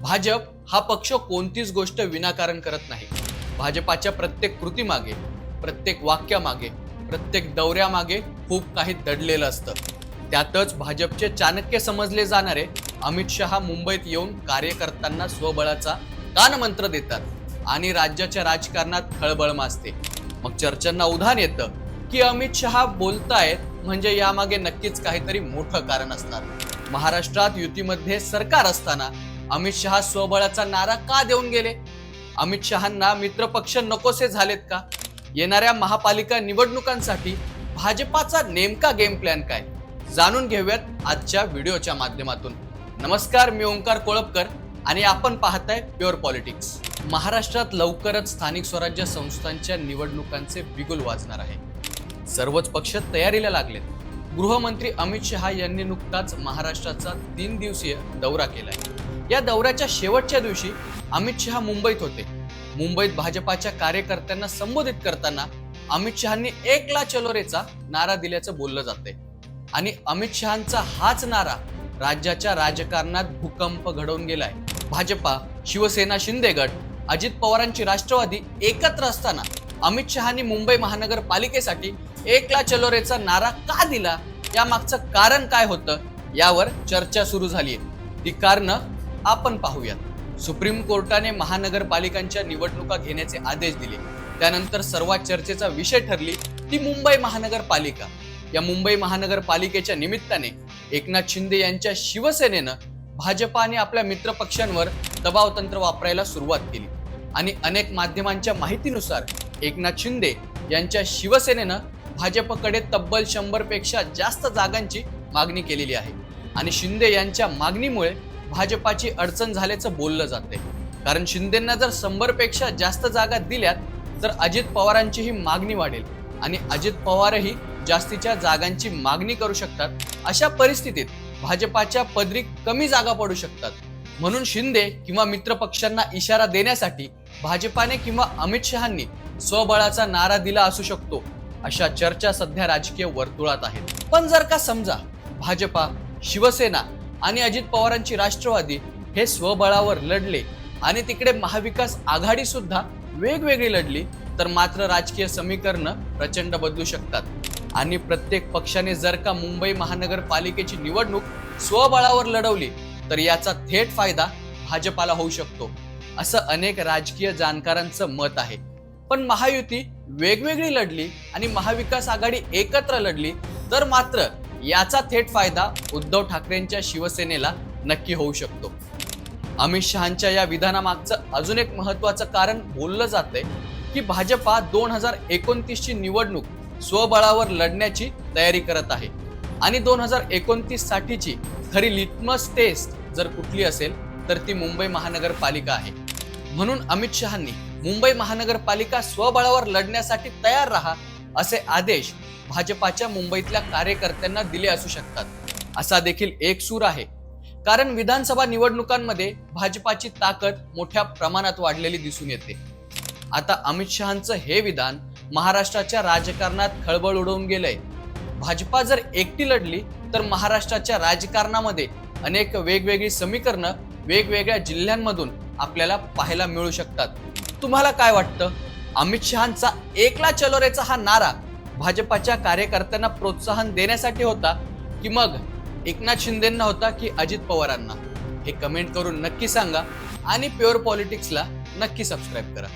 भाजप हा पक्ष कोणतीच गोष्ट विनाकारण करत नाही. भाजपाच्या प्रत्येक कृतीमागे प्रत्येक वाक्यामागे प्रत्येक दौऱ्यामागे खूप काही दडलेलं असतं. त्यातच भाजपचे चाणक्य समजले जाणारे अमित शहा मुंबईत येऊन कार्यकर्त्यांना स्वबळाचा कानमंत्र देतात आणि राज्याच्या राजकारणात खळबळ माजते. मग चर्चांना उधाण येतं की अमित शहा बोलतायत म्हणजे यामागे नक्कीच काहीतरी मोठं कारण असणार. महाराष्ट्रात युतीमध्ये सरकार असताना अमित शहा स्वबळाचा नारा का देऊन गेले? अमित शहांना मित्रपक्ष नकोसे झालेत का? येणाऱ्या महापालिका निवडणुकांसाठी भाजपाचा नेमका गेम प्लॅन काय? जाणून घेऊयात आजच्या व्हिडिओच्या माध्यमातून. नमस्कार मी ओंकार कोळपकर आणि आपण पाहताय प्युअर पॉलिटिक्स महाराष्ट्रात लवकरच स्थानिक स्वराज्य संस्थांच्या निवडणुकांचे बिगुल वाजणार आहे. सर्वच पक्ष तयारीला लागलेत. गृहमंत्री अमित शहा यांनी नुकताच महाराष्ट्राचा तीन दिवसीय दौरा केलाय. या दौऱ्याच्या शेवटच्या दिवशी अमित शहा मुंबईत होते. मुंबईत भाजपाच्या कार्यकर्त्यांना संबोधित करताना अमित शहांनी एक ला चलोरेचा नारा दिल्याचं बोललं जाते आणि अमित शहांचा हाच नारा राज्याच्या राजकारणात भूकंप घडवून गेलाय. भाजपा शिवसेना शिंदे गट अजित पवारांची राष्ट्रवादी एकत्र असताना अमित शहानी मुंबई महानगरपालिकेसाठी एक ला चलोरेचा नारा का दिला? या मागचं कारण काय होतं? यावर चर्चा सुरू झाली ती कारणं आपण पाहूयात. सुप्रीम कोर्टाने महानगरपालिकांच्या निवडणुका घेण्याचे आदेश दिले. त्यानंतर सर्वात चर्चेचा विषय ठरली ती मुंबई महानगरपालिका. या मुंबई महानगरपालिकेच्या निमित्ताने एकनाथ शिंदे यांच्या शिवसेनेनं भाजपाने आपल्या मित्रपक्षांवर दबाव तंत्र वापरायला सुरुवात केली. आणि अनेक माध्यमांच्या माहितीनुसार एकनाथ शिंदे यांच्या शिवसेनेनं भाजपकडे तब्बल शंभरपेक्षा जास्त जागांची मागणी केलेली आहे. आणि शिंदे यांच्या मागणीमुळे भाजपाची अडचण झाल्याचं बोललं जाते कारण शिंदेंना जर शंभरपेक्षा जास्त जागा दिल्यात तर अजित पवारांची ही मागणी वाढेल. आणि अजित पवारही जास्तीच्या जागांची मागणी करू शकतात. अशा परिस्थितीत भाजपाच्या पदरी कमी जागा पडू शकतात. म्हणून शिंदे किंवा मित्रपक्षांना इशारा देण्यासाठी भाजपाने किंवा अमित शहांनी स्वबळाचा नारा दिला असू शकतो अशा चर्चा सध्या राजकीय वर्तुळात आहेत. पण जर का समजा भाजपा शिवसेना आणि अजित पवारांची राष्ट्रवादी हे स्वबळावर लढले. आणि तिकडे महाविकास आघाडी सुद्धा वेगवेगळी लढली तर मात्र राजकीय समीकरणं प्रचंड बदलू शकतात. आणि प्रत्येक पक्षाने जर का मुंबई महानगरपालिकेची निवडणूक स्वबळावर लढवली तर याचा थेट फायदा भाजपाला होऊ शकतो. असं अनेक राजकीय जाणकारांचं मत आहे. पण महायुती वेगवेगळी लढली आणि महाविकास आघाडी एकत्र लढली तर मात्र याचा थेट फायदा उद्धव ठाकरेंच्या शिवसेनेला नक्की होऊ शकतो. अमित शहांच्या या विधानामागचं अजून एक महत्वाचं कारण बोललं जातंय की भाजपा दोन हजार एकोणतीसची निवडणूक स्वबळावर लढण्याची तयारी करत आहे. आणि दोन हजार एकोणतीस साठीची खरी लिटमस टेस्ट जर कुठली असेल तर ती मुंबई महानगरपालिका आहे. म्हणून अमित शहांनी मुंबई महानगरपालिका स्वबळावर लढण्यासाठी तयार राहा असे आदेश भाजपाच्या मुंबईतल्या कार्यकर्त्यांना दिले असू शकतात. असा देखील एक सूर आहे. कारण विधानसभा निवडणुकांमध्ये भाजपाची ताकद मोठ्या प्रमाणात वाढलेली दिसून येते. आता अमित शहांचं हे विधान महाराष्ट्राच्या राजकारणात खळबळ उडवून गेलंय. भाजपा जर एकटी लढली तर महाराष्ट्राच्या राजकारणामध्ये अनेक वेगवेगळी समीकरणं वेगवेगळ्या जिल्ह्यांमधून आपल्याला पाहायला मिळू शकतात. तुम्हाला काय वाटतं? अमित शहांचा एकला चलोरेचा हा नारा भाजपाच्या कार्यकर्त्यांना प्रोत्साहन देण्यासाठी होता की मग एकनाथ शिंदेंना होता की अजित पवारांना? हे कमेंट करून नक्की सांगा आणि प्युअर पॉलिटिक्सला नक्की सबस्क्राईब करा.